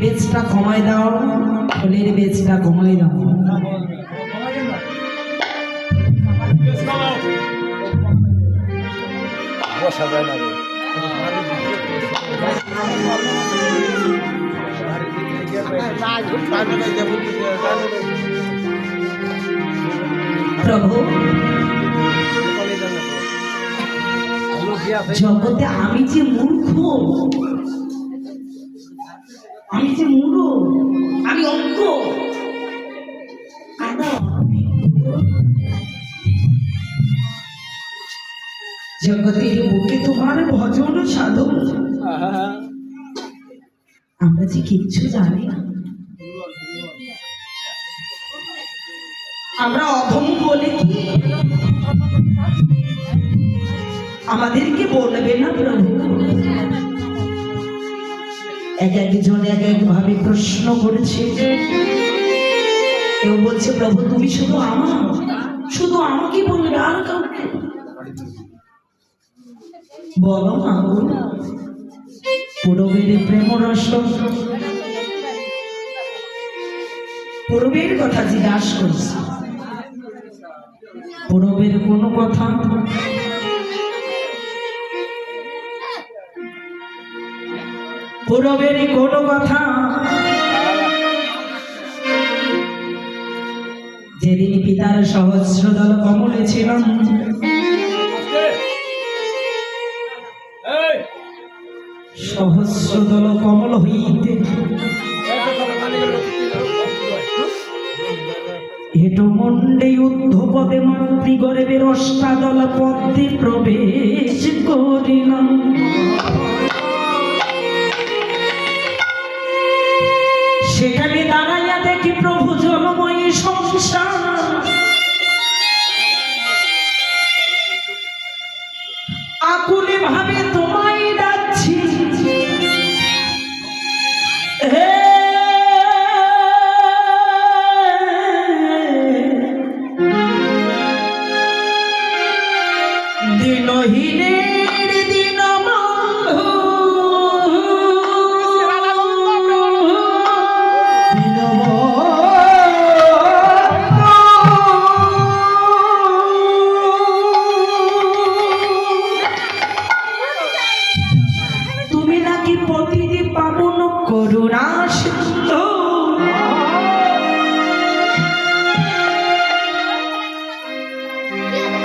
বেচটা কমায় দাও ফলের বেচটা কমায় দাও। প্রভু জগতে আমি যে মূর্খ আমি যে মূঢ়, আমি আদা। জগতের বুকে তোমার ভজন সাধন। আমরা যে কিচ্ছু জানি না। আমরা অধম বলে কি? আমাদেরকে বলবে না প্রভু? এক একজন এক এক ভাবে প্রশ্ন করেছে। কেউ বলছে, প্রভু, তুমি শুধু আমার শুধু আমাকে বলবে আর কাউকে? বলো না প্রেম রস পূর্বের কথা জিজ্ঞাসা করছি। পূরবের কোনো কথা পূরবের কোনো কথা। যেদিন পিতার সহস্র দল কমলে ছিলাম সহস্র দল কমল হইতে হেটো মন্ডে ঊর্ধ্বপদে মাতৃ গর্বের অষ্টাদল পদ্মে প্রবেশ করিলাম।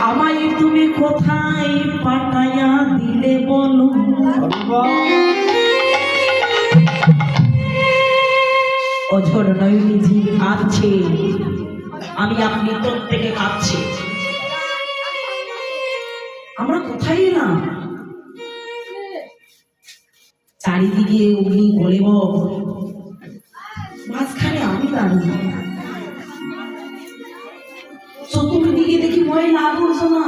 আমায় তুমি কোথায় পাঠাইয়া দিলে বলো? অঝর নয়নিজি কাঁদছে আমি আপনি প্রত্যেকে কাঁদছি চারিদিকে অগ্নি বলে মাঝখানে আমি দাঁড়িয়ে। চতুর্দিকে দেখি ময়লা আবর্জনা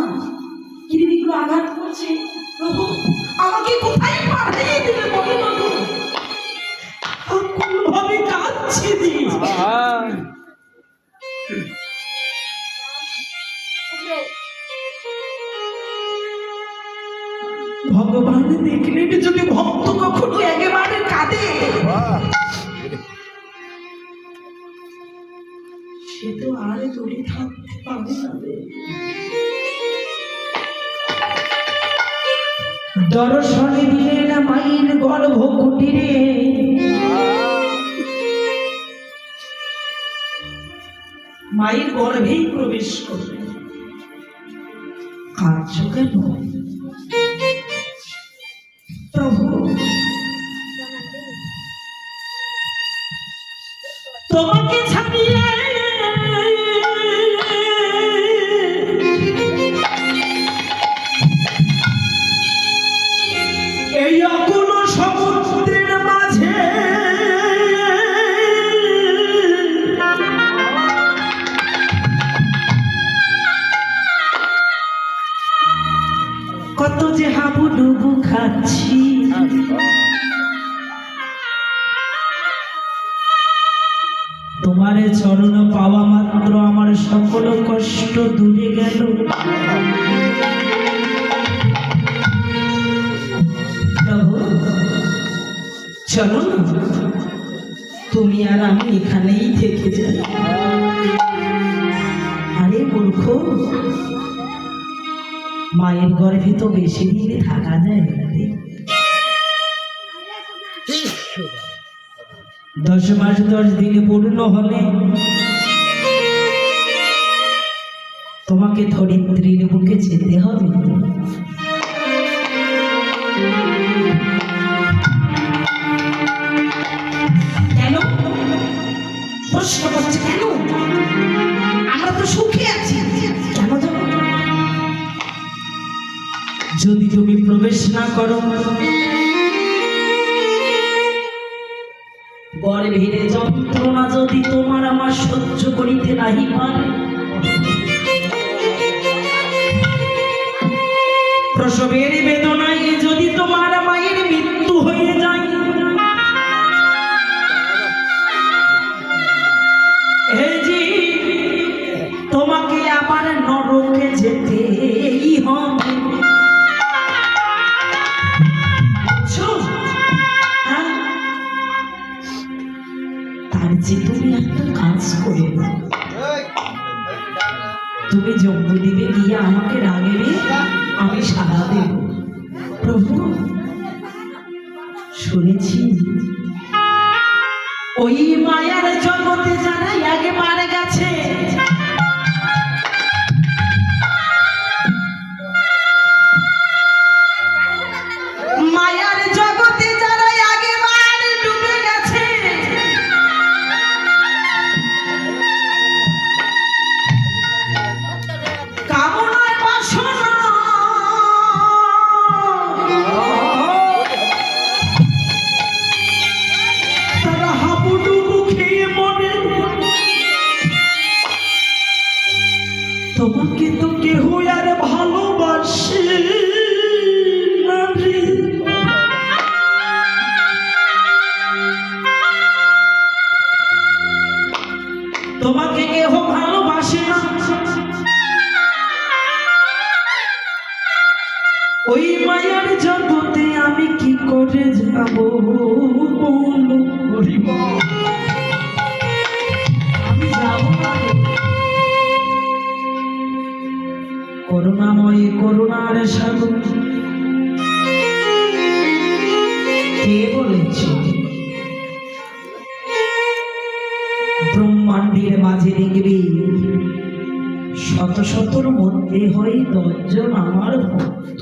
কিরমিগুলো আঘাত করছে। প্রভু, আমাকে কোথায় পাঠিয়ে দিলে ভাবে কাঁদছে দিই দর্শনে দিলেন মায়ের গর্ভ কুটিরে। মায়ের গর্ভেই প্রবেশ করলেন কার্য কেন? চলো না। তুমি আর আমি এখানেই থেকে যাই। আরে মূর্খ, মায়ের গর্ভে তো বেশি দিন থাকা যায় না। দশ মাস দশ দিনে পূর্ণ হলে তোমাকে ধরিত্রীর বুকে যেতে হবে। প্রশ্ন করছে, কেন? আমরা তো সুখে আছি। যদি তুমি প্রবেশ না করো গর্ভের যন্ত্রণা যদি তোমার আমার সহ্য করিতে নাহি পারে, প্রসবের বেদনায় যদি তোমার তোমাকে আবার নরকে যেতেই হবে? হ্যাঁ? তার যে তুমি একটা কাজ করে। তুমি জম্বুদ্বীপে গিয়ে আমাকে রাগেবে আমি সারা দেব প্রভু শুনেছি ওই মায়ার জগতে যারা আগে মারা গেছে ব্রহ্মাণ্ডের মাঝে দেখবি। শত শতর মধ্যে হয় দশজন আমার ভক্ত।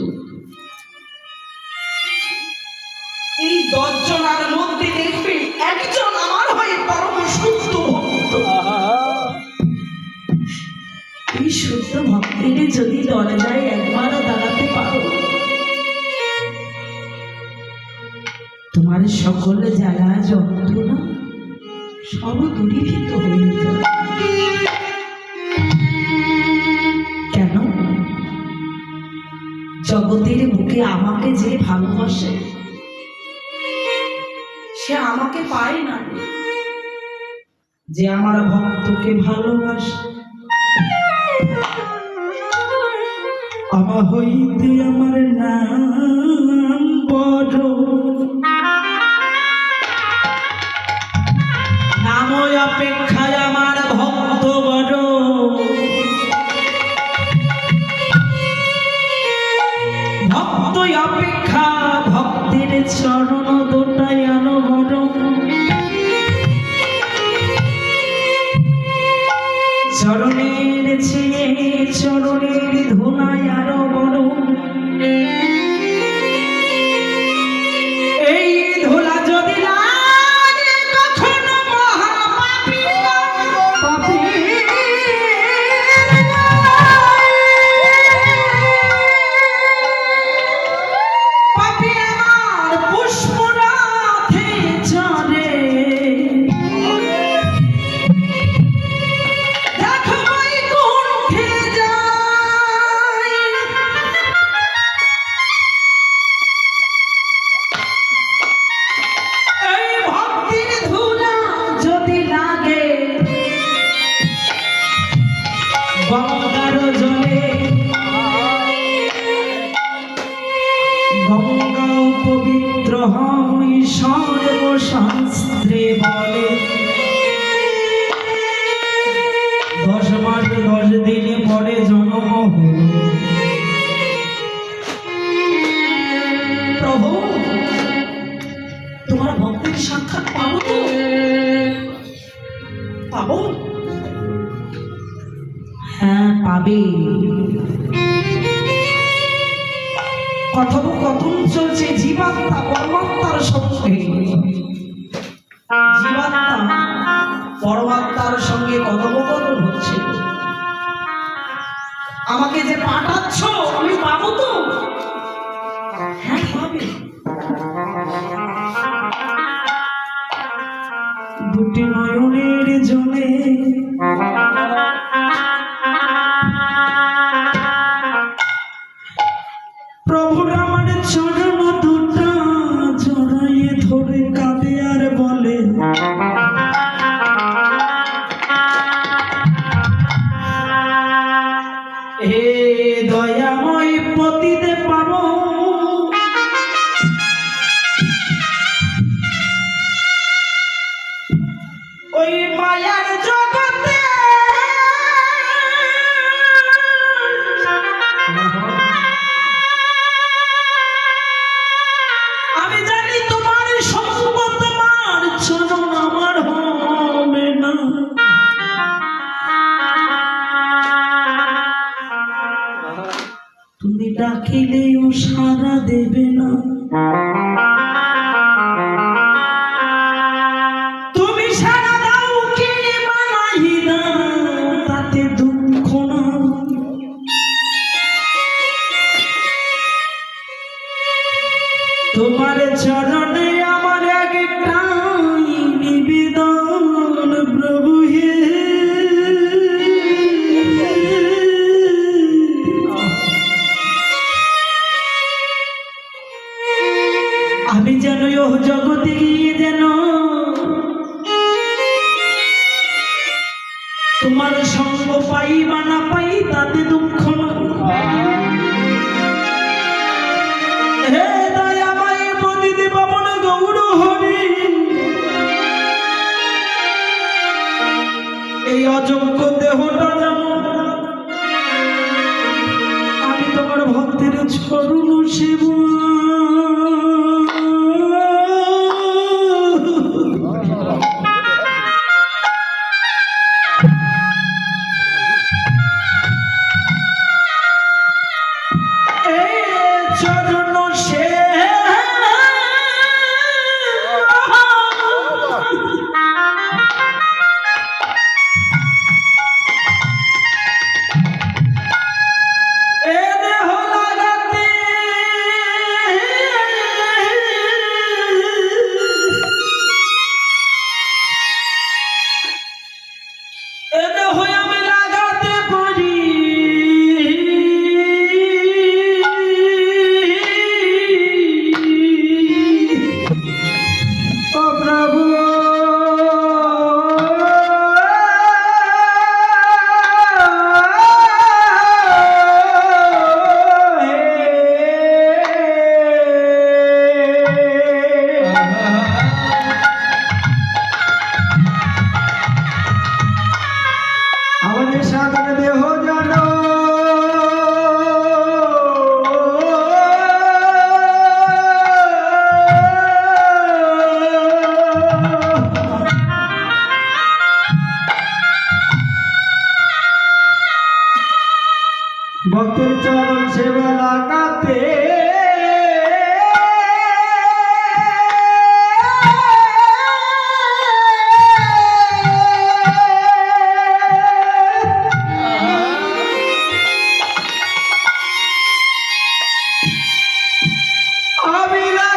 এই দশজনার মধ্যে দেখবে একজন আমার হয়ে পরম শুদ্ধ ভক্ত। এই শুদ্ধ ভক্তের যদি দরজায় একবারও দাঁড়াতে পারো, তোমার সকল জ্বালা যন্ত্রণা সব দূরীভূত হয়ে কেন? জগতের বুকে আমাকে যে ভালোবাসে, সে আমাকে পায় না। যে আমার ভক্তকে ভালোবাসে আমা হইতে আমার নাম চরণ শাস্ত্রে বলে, দশ মাস দশ দিনে পরে জন্ম হলো। প্রভু, তোমার ভক্তের সাক্ষাৎ পাবো তো? পাবো? হ্যাঁ পাবে। কথোপকথন চলছে জীবাত্মা পরমাত্মার সঙ্গে। পরমাত্মার সঙ্গে কথোপকথন হচ্ছে। আমাকে যে পাঠাচ্ছ আমি পাবো তো? হ্যাঁ পাবে। হে ডাকিলেও সারা দেবে না। আমি যেন ও জগতে গিয়ে যেন তোমার সঙ্গ পাই বা না পাই, তাতে দুঃখ হে দয়াময় পতিতে পবন গৌর হরি, এই অযোগ্য দেহটা যেন আমি তোমার ভক্তের চরণ সেবা আমি